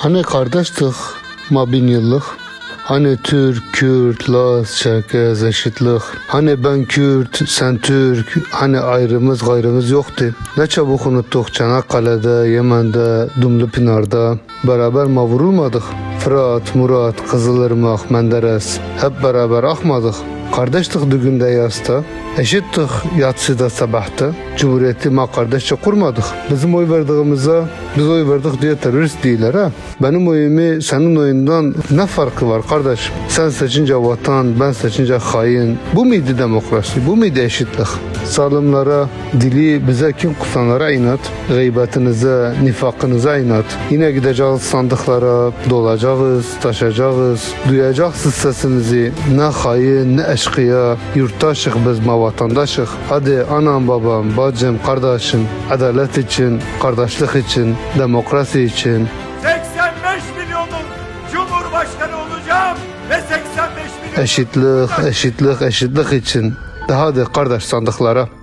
Hani kardeştik ma bin yıllık? Hani Türk, Kürt, Laz, Çerkez, eşitlik? Hani ben Kürt, sen Türk, hani ayrımız gayrımız yoktu. Ne çabuk unuttuk Çanakkale'de, Yemen'de, Dumlupınar'da. Beraber ma vurulmadık. Fırat, Murat, Kızılırmak, Menderes hep beraber akmadık. Kardeştik düğünde yasta, eşittik yatsıda sabahta. Cumhuriyeti ma kardeşçe kurmadık. Bizim oy verdiğimize biz oy verdik diye terörist değiller ha. Benim oyumu senin oyundan ne farkı var kardeş? Sen seçince vatan, ben seçince hain. Bu muydu demokrasi? Bu muydu eşitlik? Salımlara, dili bize kim kusanlara inat, gıybetinize, nifakınıza inat. Yine gideceğiz sandıklara, dolacağız, taşacağız, duyacaksınız sesimizi. Ne hain, ne eşkıya, yurttaşık biz ma vatandaşık. Hadi anam babam, bacım, kardeşim, adalet için, kardeşlik için, demokrasi için, 85 milyonun Cumhurbaşkanı olacağım ve 85 milyon eşitlik, eşitlik, eşitlik için. Daha hadi kardeş sandıklara.